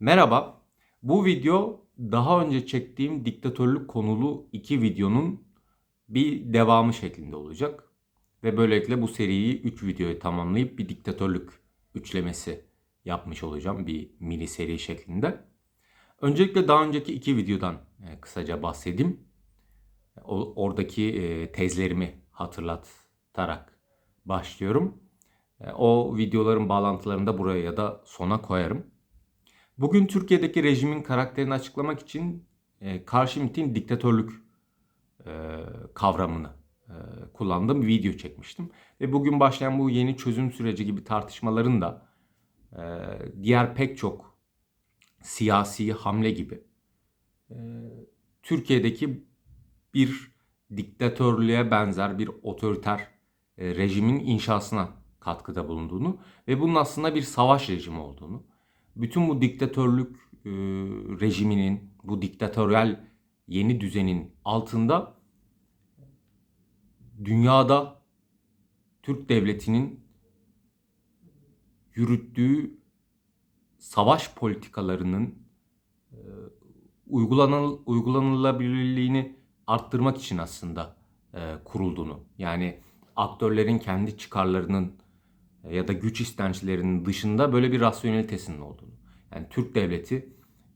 Merhaba. Bu video daha önce çektiğim diktatörlük konulu iki videonun bir devamı şeklinde olacak. Ve böylelikle bu seriyi 3 videoya tamamlayıp bir diktatörlük üçlemesi yapmış olacağım bir mini seri şeklinde. Öncelikle daha önceki iki videodan e, kısaca bahsedeyim. Oradaki e, tezlerimi hatırlatarak başlıyorum. E, O videoların bağlantılarını da buraya ya da sona koyarım. Bugün Türkiye'deki rejimin karakterini açıklamak için e, Carl Schmitt'in diktatörlük e, kavramını e, kullandığım bir video çekmiştim. Ve bugün başlayan bu yeni çözüm süreci gibi tartışmaların da e, diğer pek çok siyasi hamle gibi e, Türkiye'deki bir diktatörlüğe benzer bir otoriter e, rejimin inşasına katkıda bulunduğunu ve bunun aslında bir savaş rejimi olduğunu, bütün bu diktatörlük e, rejiminin, bu diktatöryel yeni düzenin altında dünyada Türk devletinin yürüttüğü savaş politikalarının e, uygulanıl, uygulanılabilirliğini arttırmak için aslında e, kurulduğunu. Yani aktörlerin kendi çıkarlarının ya da güç istençlerinin dışında böyle bir rasyonelitesinin olduğunu. Yani Türk devleti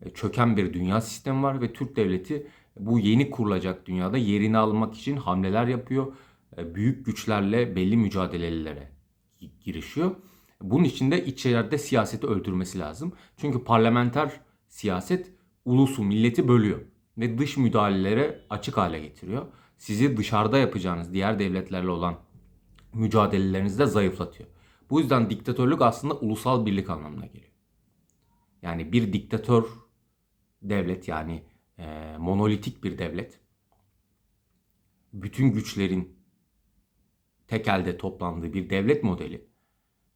e, çöken bir dünya sistemi var ve Türk devleti bu yeni kurulacak dünyada yerini almak için hamleler yapıyor. E, Büyük güçlerle belli mücadelelere gi- girişiyor. Bunun için de içeride siyaseti öldürmesi lazım. Çünkü parlamenter siyaset ulusu, milleti bölüyor ve dış müdahalelere açık hale getiriyor. Sizi dışarıda yapacağınız diğer devletlerle olan mücadelelerinizi de zayıflatıyor. Bu yüzden diktatörlük aslında ulusal birlik anlamına geliyor. Yani bir diktatör devlet yani e, monolitik bir devlet bütün güçlerin tek elde toplandığı bir devlet modeli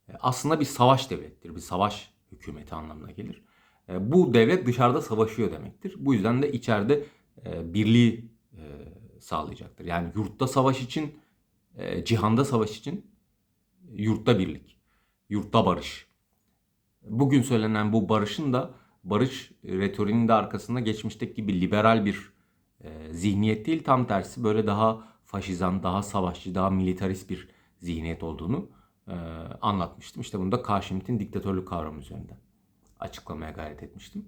e, aslında bir savaş devlettir. Bir savaş hükümeti anlamına gelir. E, Bu devlet dışarıda savaşıyor demektir. Bu yüzden de içeride e, birliği sağlayacaktır. Yani yurtta savaş için, cihanda savaş için yurtta birlik, yurtta barış. Bugün söylenen bu barışın da barış retoriğinin de arkasında geçmişteki gibi liberal bir e, zihniyet değil tam tersi böyle daha faşizan, daha savaşçı, daha militarist bir zihniyet olduğunu e, anlatmıştım. İşte bunu da Schmitt'in diktatörlük kavramı üzerinden açıklamaya gayret etmiştim.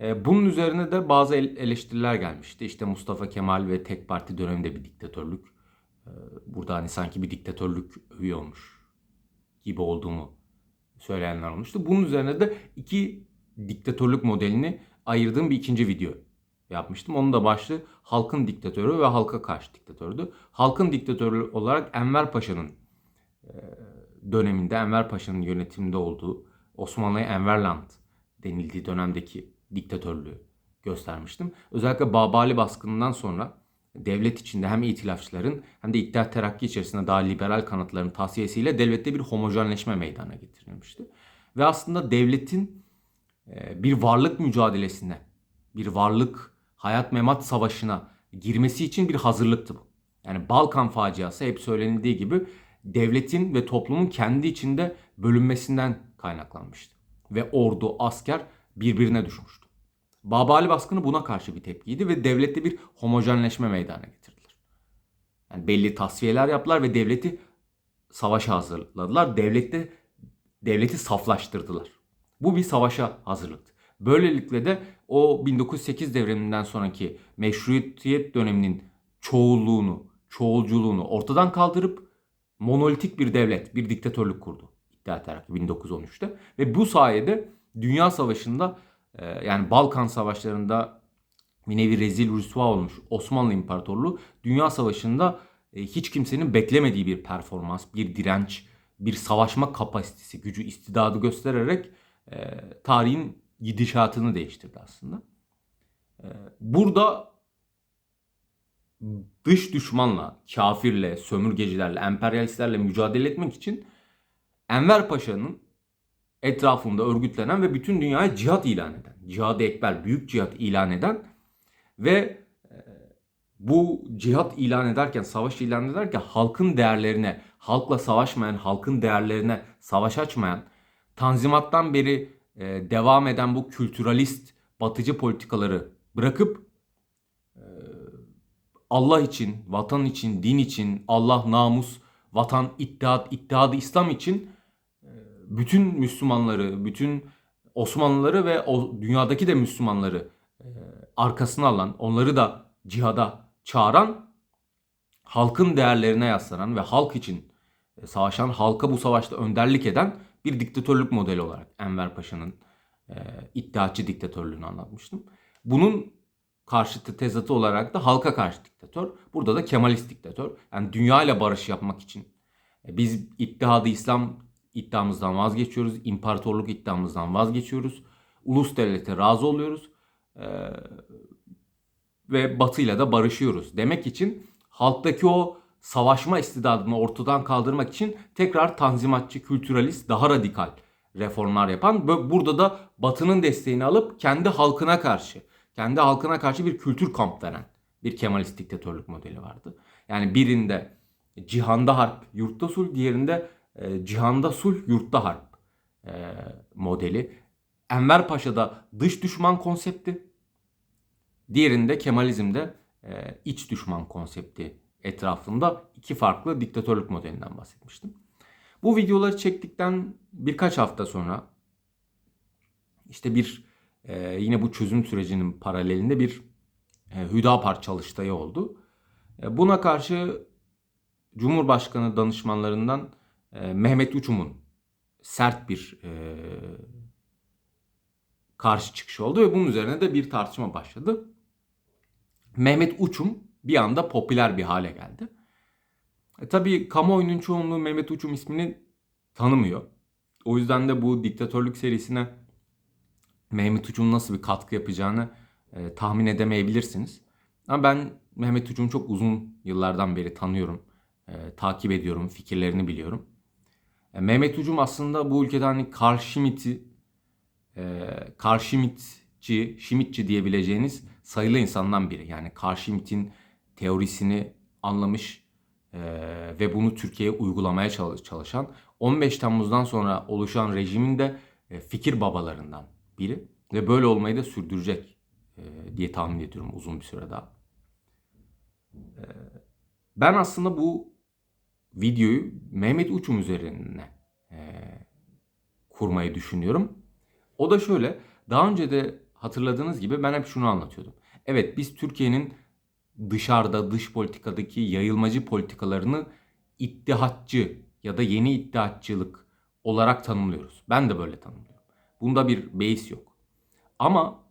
E, bunun üzerine de bazı el- eleştiriler gelmişti. İşte Mustafa Kemal ve tek parti döneminde bir diktatörlük. E, burada hani sanki bir diktatörlük övüyormuş gibi olduğumu söyleyenler olmuştu. Bunun üzerine de iki diktatörlük modelini ayırdığım bir ikinci video yapmıştım. Onun da başlığı halkın diktatörü ve halka karşı diktatördü. Halkın diktatörü olarak Enver Paşa'nın e, döneminde Enver Paşa'nın yönetiminde olduğu Osmanlı'ya Enverland denildiği dönemdeki diktatörlüğü göstermiştim. Özellikle Babali baskınından sonra devlet içinde hem itilafçıların hem de İttihat Terakki içerisinde daha liberal kanatların tavsiyesiyle devlette bir homojenleşme meydana getirilmişti. Ve aslında devletin e, bir varlık mücadelesine, bir varlık hayat memat savaşına girmesi için bir hazırlıktı bu. Yani Balkan faciası hep söylenildiği gibi devletin ve toplumun kendi içinde bölünmesinden kaynaklanmıştı. Ve ordu, asker birbirine düşmüştü. Babali baskını buna karşı bir tepkiydi ve devlette bir homojenleşme meydana getirdiler. Yani belli tasfiyeler yaptılar ve devleti savaşa hazırladılar. Devlette devleti saflaştırdılar. Bu bir savaşa hazırlıktı. Böylelikle de o 1908 devriminden sonraki meşruiyet döneminin çoğulluğunu, çoğulculuğunu ortadan kaldırıp monolitik bir devlet, bir diktatörlük kurdu. İttihat Terakki 1913'te ve bu sayede Dünya Savaşı'nda yani Balkan Savaşları'nda bir nevi rezil rüsva olmuş Osmanlı İmparatorluğu Dünya Savaşı'nda e, hiç kimsenin beklemediği bir performans, bir direnç, bir savaşma kapasitesi, gücü, istidadı göstererek e, tarihin gidişatını değiştirdi aslında. E, burada dış düşmanla, kafirle, sömürgecilerle, emperyalistlerle mücadele etmek için Enver Paşa'nın etrafında örgütlenen ve bütün dünyaya cihat ilan eden, cihad-ı ekber, büyük cihat ilan eden ve e, bu cihat ilan ederken, savaş ilan ederken halkın değerlerine, halkla savaşmayan, halkın değerlerine savaş açmayan, Tanzimat'tan beri e, devam eden bu kültüralist batıcı politikaları bırakıp e, Allah için, vatan için, din için, Allah namus, vatan, ittihat, ittihadı İslam için bütün Müslümanları, bütün Osmanlıları ve o dünyadaki de Müslümanları e, arkasına alan, onları da cihada çağıran, halkın değerlerine yaslanan ve halk için e, savaşan, halka bu savaşta önderlik eden bir diktatörlük modeli olarak Enver Paşa'nın e, iddiatçı diktatörlüğünü anlatmıştım. Bunun karşıtı tezatı olarak da halka karşı diktatör. Burada da Kemalist diktatör. Yani dünya ile barış yapmak için. E, biz ittihadı İslam iddiamızdan vazgeçiyoruz. İmparatorluk iddiamızdan vazgeçiyoruz. Ulus devlete razı oluyoruz. Ee, ve batıyla da barışıyoruz. Demek için halktaki o savaşma istidadını ortadan kaldırmak için tekrar tanzimatçı, kültüralist, daha radikal reformlar yapan burada da Batı'nın desteğini alıp kendi halkına karşı, kendi halkına karşı bir kültür kamp veren bir Kemalist diktatörlük modeli vardı. Yani birinde cihanda harp, yurtta sulh, diğerinde e, cihanda sulh, yurtta harp e, modeli. Enver Paşa'da dış düşman konsepti, diğerinde Kemalizm'de e, iç düşman konsepti etrafında iki farklı diktatörlük modelinden bahsetmiştim. Bu videoları çektikten birkaç hafta sonra işte bir e, yine bu çözüm sürecinin paralelinde bir e, Hüdapar çalıştayı oldu. E, buna karşı Cumhurbaşkanı danışmanlarından e, Mehmet Uçum'un sert bir e, karşı çıkışı oldu ve bunun üzerine de bir tartışma başladı. Mehmet Uçum bir anda popüler bir hale geldi. E, tabii kamuoyunun çoğunluğu Mehmet Uçum ismini tanımıyor. O yüzden de bu diktatörlük serisine Mehmet Uçum'un nasıl bir katkı yapacağını e, tahmin edemeyebilirsiniz. Ama ben Mehmet Uçum'u çok uzun yıllardan beri tanıyorum. E, takip ediyorum, fikirlerini biliyorum. E, Mehmet Ucum aslında bu ülkede hani Karl Schmitt'i e, Karl Schmitt'ci, Schmitt'ci diyebileceğiniz sayılı insandan biri. Yani Karl Schmitt'in teorisini anlamış e, ve bunu Türkiye'ye uygulamaya çalışan 15 Temmuz'dan sonra oluşan rejimin de e, fikir babalarından biri ve böyle olmayı da sürdürecek e, diye tahmin ediyorum uzun bir süre daha. E, ben aslında bu videoyu Mehmet Uçum üzerine e, kurmayı düşünüyorum. O da şöyle. Daha önce de hatırladığınız gibi ben hep şunu anlatıyordum. Evet biz Türkiye'nin dışarıda dış politikadaki yayılmacı politikalarını ittihatçı ya da yeni ittihatçılık olarak tanımlıyoruz. Ben de böyle tanımlıyorum. Bunda bir beis yok. Ama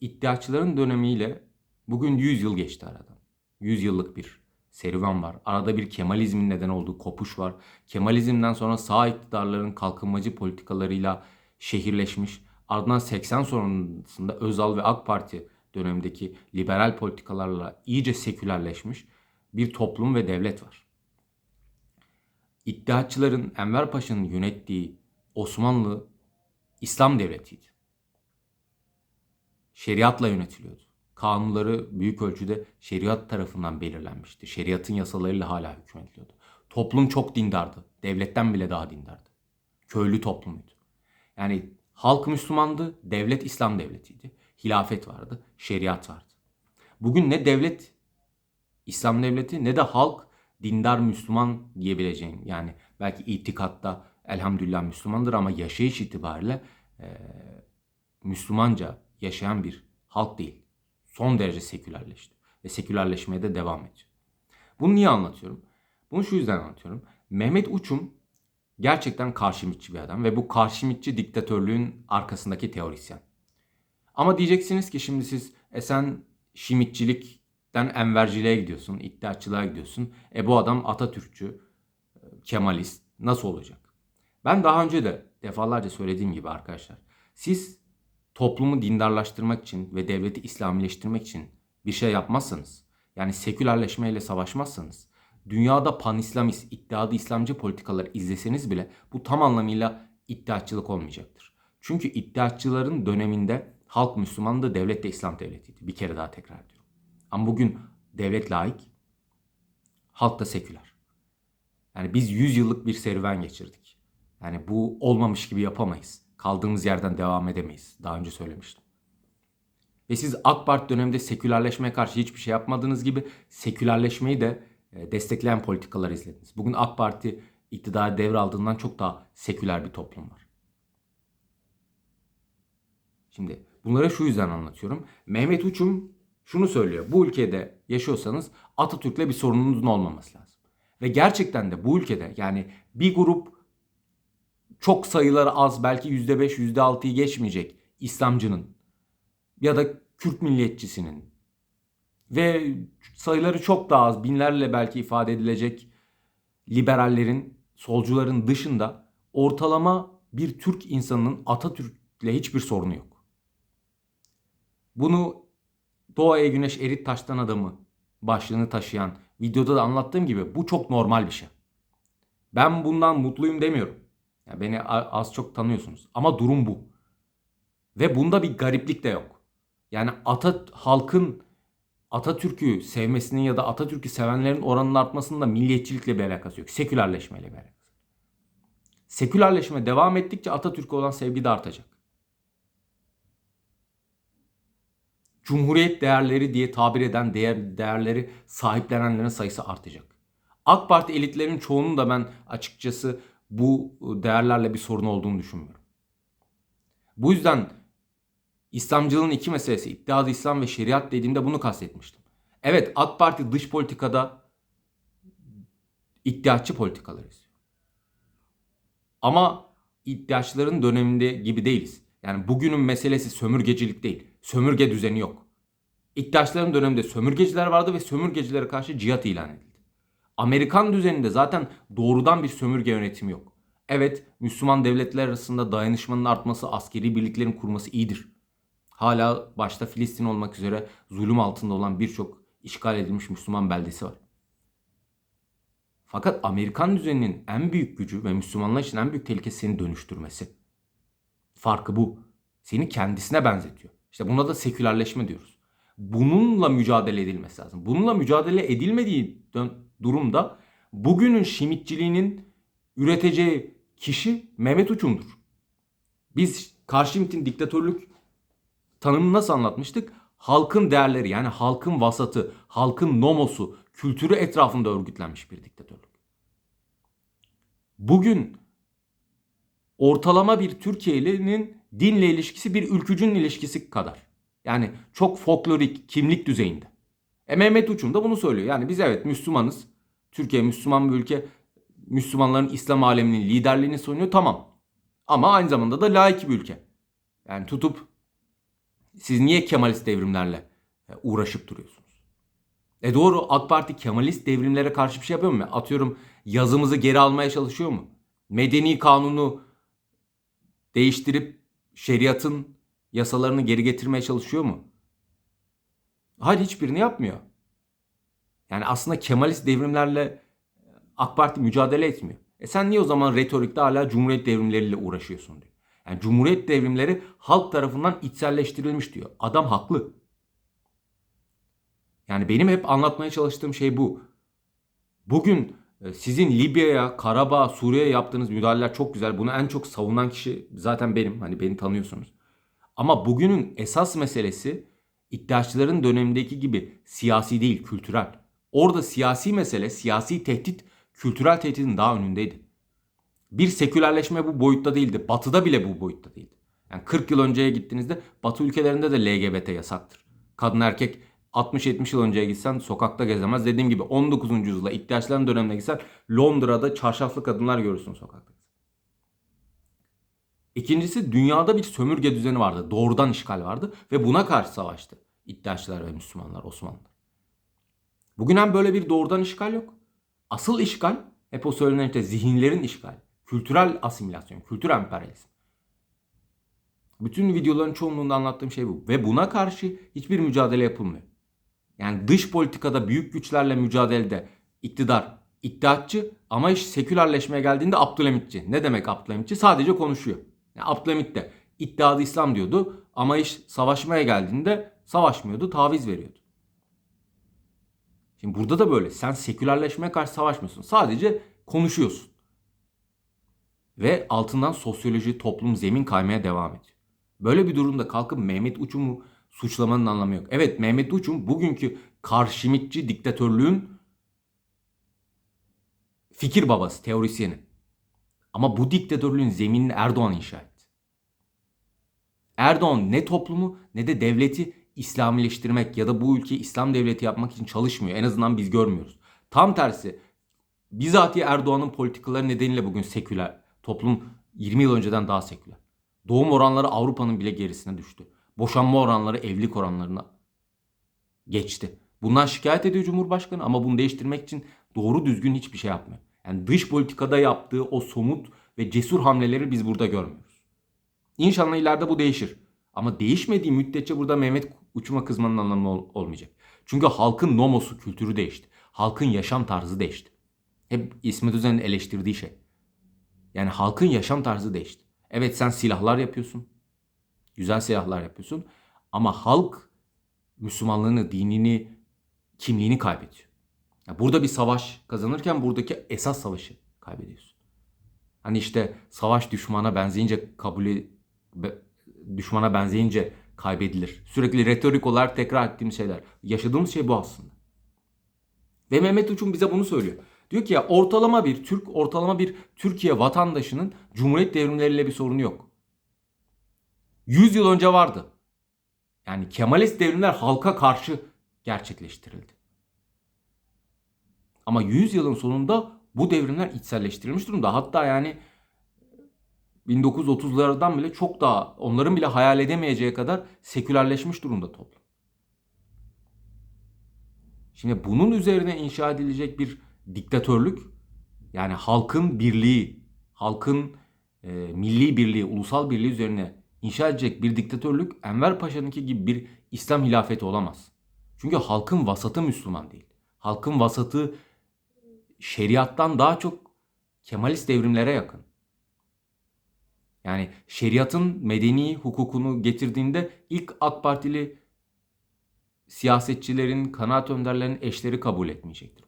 iddiaçıların dönemiyle bugün 100 yıl geçti aradan. 100 yıllık bir serüven var. Arada bir Kemalizmin neden olduğu kopuş var. Kemalizmden sonra sağ iktidarların kalkınmacı politikalarıyla şehirleşmiş. Ardından 80 sonrasında Özal ve AK Parti dönemindeki liberal politikalarla iyice sekülerleşmiş bir toplum ve devlet var. İddiaçıların Enver Paşa'nın yönettiği Osmanlı İslam devletiydi. Şeriatla yönetiliyordu. Kanunları büyük ölçüde şeriat tarafından belirlenmişti. Şeriatın yasalarıyla hala hükmediliyordu. Toplum çok dindardı. Devletten bile daha dindardı. Köylü toplumuydu. Yani halk Müslümandı, devlet İslam devletiydi. Hilafet vardı, şeriat vardı. Bugün ne devlet İslam devleti ne de halk dindar Müslüman diyebileceğim. Yani belki itikatta elhamdülillah Müslümandır ama yaşayış itibariyle e, Müslümanca yaşayan bir halk değil. Son derece sekülerleşti ve sekülerleşmeye de devam ediyor. Bunu niye anlatıyorum? Bunu şu yüzden anlatıyorum. Mehmet Uçum gerçekten karşımitçi bir adam ve bu karşımitçi diktatörlüğün arkasındaki teorisyen. Ama diyeceksiniz ki şimdi siz e sen Şimitçilikten enverciliğe gidiyorsun, iddiaçılığa gidiyorsun. E bu adam Atatürkçü, Kemalist nasıl olacak? Ben daha önce de defalarca söylediğim gibi arkadaşlar. Siz toplumu dindarlaştırmak için ve devleti İslamileştirmek için bir şey yapmazsanız, yani sekülerleşmeyle savaşmazsanız, dünyada pan-İslamist, iddialı İslamcı politikalar izleseniz bile bu tam anlamıyla iddiaçılık olmayacaktır. Çünkü iddiaçıların döneminde halk Müslümandı, devlet de İslam devletiydi. Bir kere daha tekrar ediyorum. Ama bugün devlet laik, halk da seküler. Yani biz 100 yıllık bir serüven geçirdik. Yani bu olmamış gibi yapamayız. Kaldığımız yerden devam edemeyiz. Daha önce söylemiştim. Ve siz AK Parti döneminde sekülerleşmeye karşı hiçbir şey yapmadığınız gibi sekülerleşmeyi de e, destekleyen politikalar izlediniz. Bugün AK Parti iktidarı devraldığından çok daha seküler bir toplum var. Şimdi bunları şu yüzden anlatıyorum. Mehmet Uçum şunu söylüyor. Bu ülkede yaşıyorsanız Atatürk'le bir sorununuzun olmaması lazım. Ve gerçekten de bu ülkede yani bir grup çok sayıları az belki %5 %6'yı geçmeyecek İslamcının ya da Kürt milliyetçisinin ve sayıları çok daha az binlerle belki ifade edilecek liberallerin, solcuların dışında ortalama bir Türk insanının Atatürk'le hiçbir sorunu yok. Bunu Doğaya Güneş Erit Taştan adamı başlığını taşıyan videoda da anlattığım gibi bu çok normal bir şey. Ben bundan mutluyum demiyorum. Yani beni az çok tanıyorsunuz. Ama durum bu. Ve bunda bir gariplik de yok. Yani Ata, halkın Atatürk'ü sevmesinin ya da Atatürk'ü sevenlerin oranının artmasının da milliyetçilikle bir alakası yok. Sekülerleşmeyle bir alakası. Sekülerleşme devam ettikçe Atatürk'e olan sevgi de artacak. Cumhuriyet değerleri diye tabir eden değer, değerleri sahiplenenlerin sayısı artacak. AK Parti elitlerinin çoğunun da ben açıkçası bu değerlerle bir sorun olduğunu düşünmüyorum. Bu yüzden İslamcılığın iki meselesi, iddiadı İslam ve şeriat dediğimde bunu kastetmiştim. Evet AK Parti dış politikada iddiaççı politikalar izliyor. Ama iddiaçların döneminde gibi değiliz. Yani bugünün meselesi sömürgecilik değil. Sömürge düzeni yok. İddiaçların döneminde sömürgeciler vardı ve sömürgecilere karşı cihat ilan edildi. Amerikan düzeninde zaten doğrudan bir sömürge yönetimi yok. Evet Müslüman devletler arasında dayanışmanın artması, askeri birliklerin kurması iyidir. Hala başta Filistin olmak üzere zulüm altında olan birçok işgal edilmiş Müslüman beldesi var. Fakat Amerikan düzeninin en büyük gücü ve Müslümanlar için en büyük tehlikesi seni dönüştürmesi. Farkı bu. Seni kendisine benzetiyor. İşte buna da sekülerleşme diyoruz. Bununla mücadele edilmesi lazım. Bununla mücadele edilmediği durumda bugünün Şimitçiliğinin üreteceği kişi Mehmet Uçum'dur. Biz Karşimit'in diktatörlük tanımını nasıl anlatmıştık? Halkın değerleri yani halkın vasatı, halkın nomosu, kültürü etrafında örgütlenmiş bir diktatörlük. Bugün ortalama bir Türkiye'linin dinle ilişkisi bir ülkücünün ilişkisi kadar. Yani çok folklorik, kimlik düzeyinde. E Mehmet Uçum da bunu söylüyor. Yani biz evet Müslümanız. Türkiye Müslüman bir ülke. Müslümanların İslam aleminin liderliğini sunuyor tamam. Ama aynı zamanda da laik bir ülke. Yani tutup siz niye Kemalist devrimlerle e, uğraşıp duruyorsunuz? E doğru AK Parti Kemalist devrimlere karşı bir şey yapıyor mu? Atıyorum yazımızı geri almaya çalışıyor mu? Medeni kanunu değiştirip şeriatın yasalarını geri getirmeye çalışıyor mu? Hayır hiçbirini yapmıyor. Yani aslında Kemalist devrimlerle AK Parti mücadele etmiyor. E sen niye o zaman retorikte hala Cumhuriyet devrimleriyle uğraşıyorsun diyor. Yani Cumhuriyet devrimleri halk tarafından içselleştirilmiş diyor. Adam haklı. Yani benim hep anlatmaya çalıştığım şey bu. Bugün e, sizin Libya'ya, Karabağ, Suriye'ye yaptığınız müdahaleler çok güzel. Bunu en çok savunan kişi zaten benim. Hani beni tanıyorsunuz. Ama bugünün esas meselesi iddiaçların dönemindeki gibi siyasi değil, kültürel. Orada siyasi mesele, siyasi tehdit kültürel tehditin daha önündeydi. Bir sekülerleşme bu boyutta değildi. Batı'da bile bu boyutta değildi. Yani 40 yıl önceye gittiğinizde Batı ülkelerinde de LGBT yasaktır. Kadın erkek 60-70 yıl önceye gitsen sokakta gezemez. Dediğim gibi 19. yüzyılda ihtiyaçların dönemine gitsen Londra'da çarşaflı kadınlar görürsün sokakta. İkincisi dünyada bir sömürge düzeni vardı. Doğrudan işgal vardı ve buna karşı savaştı. İddiaçılar ve Müslümanlar, Osmanlılar. Bugün hem böyle bir doğrudan işgal yok. Asıl işgal hep o söylenen işte zihinlerin işgali. Kültürel asimilasyon, kültür emperyalizm. Bütün videoların çoğunluğunda anlattığım şey bu. Ve buna karşı hiçbir mücadele yapılmıyor. Yani dış politikada büyük güçlerle mücadelede iktidar iddiatçı ama iş sekülerleşmeye geldiğinde Abdülhamitçi. Ne demek Abdülhamitçi? Sadece konuşuyor. Yani Abdülhamit de iddiadı İslam diyordu ama iş savaşmaya geldiğinde savaşmıyordu, taviz veriyordu. Şimdi burada da böyle. Sen sekülerleşmeye karşı savaşmıyorsun. Sadece konuşuyorsun. Ve altından sosyoloji, toplum, zemin kaymaya devam ediyor. Böyle bir durumda kalkıp Mehmet Uçum'u suçlamanın anlamı yok. Evet Mehmet Uçum bugünkü karşimitçi diktatörlüğün fikir babası, teorisyeni. Ama bu diktatörlüğün zeminini Erdoğan inşa etti. Erdoğan ne toplumu ne de devleti İslamileştirmek ya da bu ülkeyi İslam devleti yapmak için çalışmıyor. En azından biz görmüyoruz. Tam tersi bizatihi Erdoğan'ın politikaları nedeniyle bugün seküler. Toplum 20 yıl önceden daha seküler. Doğum oranları Avrupa'nın bile gerisine düştü. Boşanma oranları evlilik oranlarına geçti. Bundan şikayet ediyor Cumhurbaşkanı ama bunu değiştirmek için doğru düzgün hiçbir şey yapmıyor. Yani dış politikada yaptığı o somut ve cesur hamleleri biz burada görmüyoruz. İnşallah ileride bu değişir. Ama değişmediği müddetçe burada Mehmet Uçum'a kızmanın anlamı ol- olmayacak. Çünkü halkın nomosu, kültürü değişti. Halkın yaşam tarzı değişti. Hep İsmet Özel'in eleştirdiği şey. Yani halkın yaşam tarzı değişti. Evet sen silahlar yapıyorsun. Güzel silahlar yapıyorsun. Ama halk Müslümanlığını, dinini, kimliğini kaybediyor. Burada bir savaş kazanırken buradaki esas savaşı kaybediyorsun. Hani işte savaş düşmana benzeyince kabulü düşmana benzeyince kaybedilir. Sürekli retorik olarak tekrar ettiğimiz şeyler. Yaşadığımız şey bu aslında. Ve Mehmet Uçum bize bunu söylüyor. Diyor ki ya ortalama bir Türk, ortalama bir Türkiye vatandaşının Cumhuriyet devrimleriyle bir sorunu yok. 100 yıl önce vardı. Yani Kemalist devrimler halka karşı gerçekleştirildi. Ama 100 yılın sonunda bu devrimler içselleştirilmiş durumda. Hatta yani 1930'lardan bile çok daha onların bile hayal edemeyeceği kadar sekülerleşmiş durumda toplum. Şimdi bunun üzerine inşa edilecek bir diktatörlük yani halkın birliği, halkın e, milli birliği, ulusal birliği üzerine inşa edecek bir diktatörlük Enver Paşa'nınki gibi bir İslam hilafeti olamaz. Çünkü halkın vasatı Müslüman değil. Halkın vasatı şeriattan daha çok Kemalist devrimlere yakın. Yani şeriatın medeni hukukunu getirdiğinde ilk AK Partili siyasetçilerin, kanaat önderlerinin eşleri kabul etmeyecektir.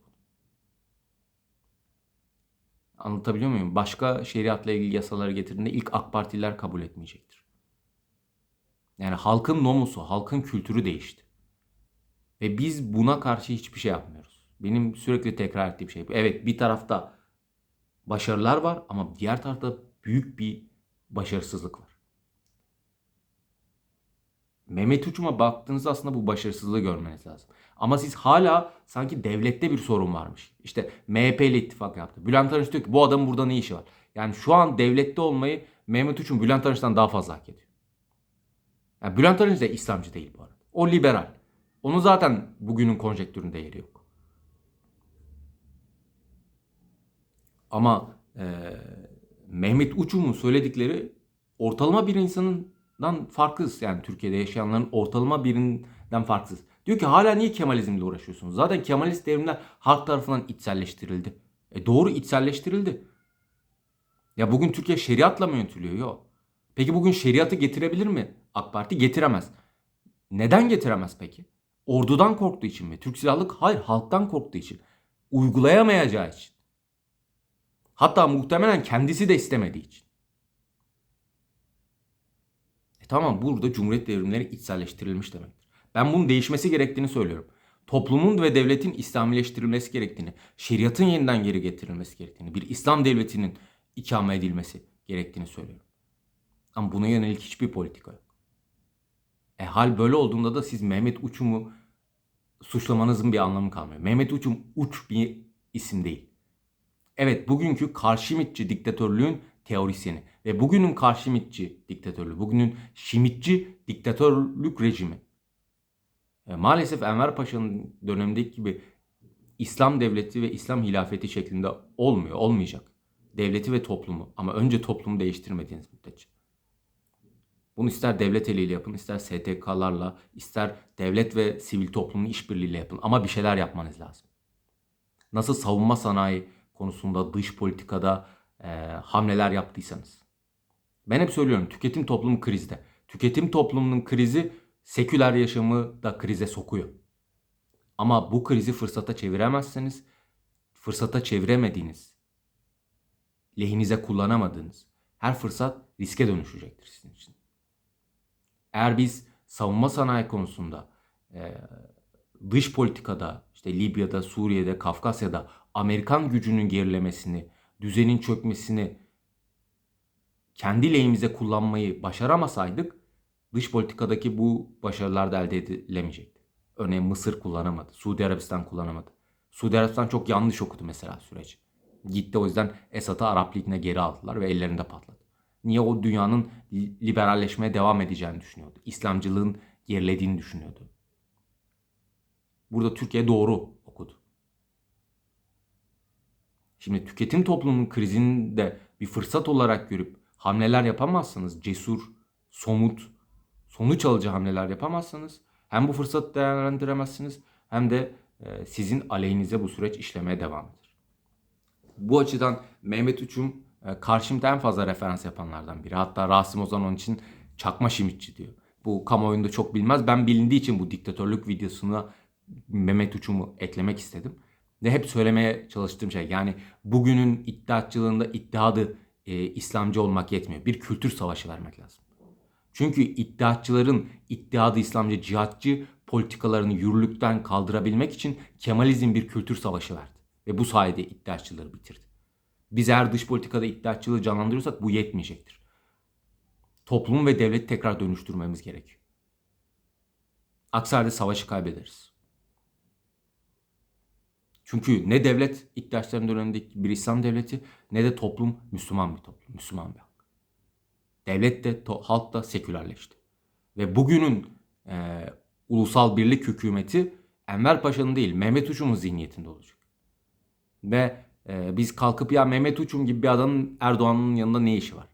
Anlatabiliyor muyum? Başka şeriatla ilgili yasaları getirdiğinde ilk AK Partililer kabul etmeyecektir. Yani halkın nomusu, halkın kültürü değişti. Ve biz buna karşı hiçbir şey yapmıyoruz. Benim sürekli tekrar ettiğim şey. Evet bir tarafta başarılar var ama diğer tarafta büyük bir başarısızlık var. Mehmet Uçum'a baktığınızda aslında bu başarısızlığı görmeniz lazım. Ama siz hala sanki devlette bir sorun varmış. İşte MHP ile ittifak yaptı. Bülent Arınç diyor ki bu adamın burada ne işi var? Yani şu an devlette olmayı Mehmet Uçum Bülent Arınç'tan daha fazla hak ediyor. Yani Bülent Arınç da İslamcı değil bu arada. O liberal. Onun zaten bugünün konjektüründe yeri yok. Ama e, Mehmet Uçum'un söyledikleri ortalama bir insanından farksız. Yani Türkiye'de yaşayanların ortalama birinden farksız. Diyor ki hala niye Kemalizmle uğraşıyorsunuz? Zaten Kemalist devrimler halk tarafından içselleştirildi. E doğru içselleştirildi. Ya bugün Türkiye şeriatla mı yönetiliyor? Yok. Peki bugün şeriatı getirebilir mi AK Parti? Getiremez. Neden getiremez peki? Ordudan korktuğu için mi? Türk Silahlı hayır halktan korktuğu için. Uygulayamayacağı için. Hatta muhtemelen kendisi de istemediği için. E tamam burada Cumhuriyet devrimleri içselleştirilmiş demektir. Ben bunun değişmesi gerektiğini söylüyorum. Toplumun ve devletin İslamileştirilmesi gerektiğini, şeriatın yeniden geri getirilmesi gerektiğini, bir İslam devletinin ikame edilmesi gerektiğini söylüyorum. Ama buna yönelik hiçbir politika yok. E hal böyle olduğunda da siz Mehmet Uçum'u suçlamanızın bir anlamı kalmıyor. Mehmet Uçum uç bir isim değil. Evet bugünkü karşimitçi diktatörlüğün teorisyeni ve bugünün karşimitçi diktatörlüğü, bugünün şimitçi diktatörlük rejimi. E, maalesef Enver Paşa'nın dönemindeki gibi İslam devleti ve İslam hilafeti şeklinde olmuyor, olmayacak. Devleti ve toplumu ama önce toplumu değiştirmediğiniz müddetçe. Bunu ister devlet eliyle yapın, ister STK'larla, ister devlet ve sivil toplumun işbirliğiyle yapın ama bir şeyler yapmanız lazım. Nasıl savunma sanayi konusunda, dış politikada e, hamleler yaptıysanız. Ben hep söylüyorum tüketim toplumu krizde. Tüketim toplumunun krizi seküler yaşamı da krize sokuyor. Ama bu krizi fırsata çeviremezseniz, fırsata çeviremediğiniz lehinize kullanamadığınız her fırsat riske dönüşecektir sizin için. Eğer biz savunma sanayi konusunda, dış politikada, işte Libya'da, Suriye'de, Kafkasya'da Amerikan gücünün gerilemesini, düzenin çökmesini kendi lehimize kullanmayı başaramasaydık dış politikadaki bu başarılar da elde edilemeyecekti. Örneğin Mısır kullanamadı, Suudi Arabistan kullanamadı. Suudi Arabistan çok yanlış okudu mesela süreci. Gitti o yüzden Esad'ı Arap Ligi'ne geri aldılar ve ellerinde patladı. Niye o dünyanın liberalleşmeye devam edeceğini düşünüyordu. İslamcılığın gerilediğini düşünüyordu. Burada Türkiye doğru okudu. Şimdi tüketim toplumunun krizini de bir fırsat olarak görüp hamleler yapamazsanız, cesur, somut, sonuç alıcı hamleler yapamazsanız hem bu fırsatı değerlendiremezsiniz hem de e, sizin aleyhinize bu süreç işlemeye devam eder. Bu açıdan Mehmet Uçum e, karşımda en fazla referans yapanlardan biri. Hatta Rasim Ozan onun için çakma şimitçi diyor. Bu kamuoyunda çok bilmez. Ben bilindiği için bu diktatörlük videosuna Mehmet Uçum'u eklemek istedim. Ve hep söylemeye çalıştığım şey yani bugünün iddiatçılığında iddiadı e, İslamcı olmak yetmiyor. Bir kültür savaşı vermek lazım. Çünkü iddiatçıların iddiadı İslamcı cihatçı politikalarını yürürlükten kaldırabilmek için Kemalizm bir kültür savaşı verdi. Ve bu sayede iddiatçıları bitirdi. Biz eğer dış politikada iddiatçılığı canlandırıyorsak bu yetmeyecektir. Toplum ve devleti tekrar dönüştürmemiz gerekiyor. Aksi halde savaşı kaybederiz. Çünkü ne devlet ihtiyaçlarının dönemindeki bir İslam devleti ne de toplum Müslüman bir toplum, Müslüman bir halk. Devlet de halk da sekülerleşti. Ve bugünün e, ulusal birlik hükümeti Enver Paşa'nın değil Mehmet Uçum'un zihniyetinde olacak. Ve e, biz kalkıp ya Mehmet Uçum gibi bir adamın Erdoğan'ın yanında ne işi var?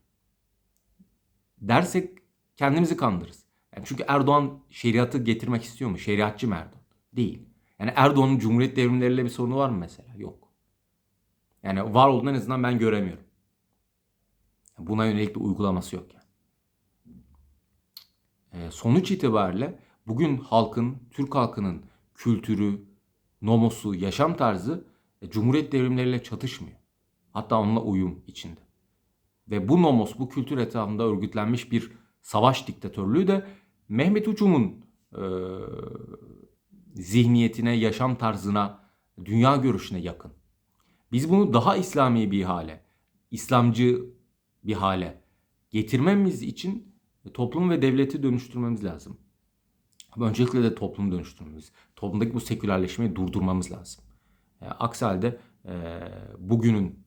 Dersek kendimizi kandırırız. Yani çünkü Erdoğan şeriatı getirmek istiyor mu? Şeriatçı mı Erdoğan? Değil. Yani Erdoğan'ın Cumhuriyet devrimleriyle bir sorunu var mı mesela? Yok. Yani var olduğunu en azından ben göremiyorum. Buna yönelik bir uygulaması yok yani. E, sonuç itibariyle bugün halkın, Türk halkının kültürü, nomosu, yaşam tarzı e, Cumhuriyet devrimleriyle çatışmıyor. Hatta onunla uyum içinde. Ve bu nomos, bu kültür etrafında örgütlenmiş bir savaş diktatörlüğü de Mehmet Uçum'un e, zihniyetine, yaşam tarzına, dünya görüşüne yakın. Biz bunu daha İslami bir hale, İslamcı bir hale getirmemiz için toplum ve devleti dönüştürmemiz lazım. Öncelikle de toplumu dönüştürmemiz, toplumdaki bu sekülerleşmeyi durdurmamız lazım. E, aksi halde e, bugünün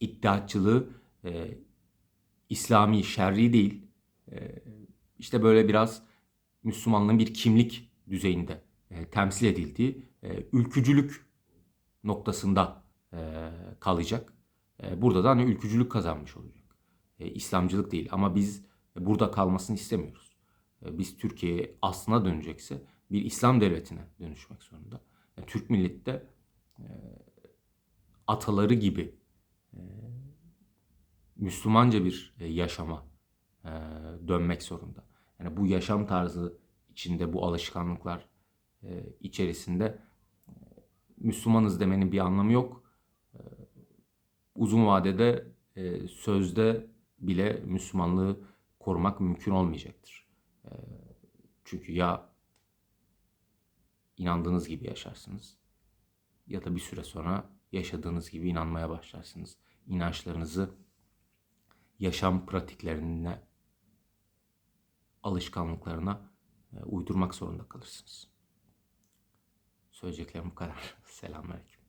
iddiatçılığı e, İslami, şerri değil, işte böyle biraz Müslümanlığın bir kimlik düzeyinde e, temsil edildiği e, ülkücülük noktasında e, kalacak. Burada da hani ülkücülük kazanmış olacak. İslamcılık değil ama biz burada kalmasını istemiyoruz. Biz Türkiye'ye aslına dönecekse bir İslam devletine dönüşmek zorunda. Yani Türk milleti de ataları gibi Müslümanca bir yaşama dönmek zorunda. Yani bu yaşam tarzı içinde bu alışkanlıklar içerisinde e, Müslümanız demenin bir anlamı yok. E, uzun vadede e, sözde bile Müslümanlığı korumak mümkün olmayacaktır. E, çünkü ya inandığınız gibi yaşarsınız ya da bir süre sonra yaşadığınız gibi inanmaya başlarsınız. İnançlarınızı yaşam pratiklerine, alışkanlıklarına e, uydurmak zorunda kalırsınız. Söyleyeceklerim bu kadar. Selamünaleyküm.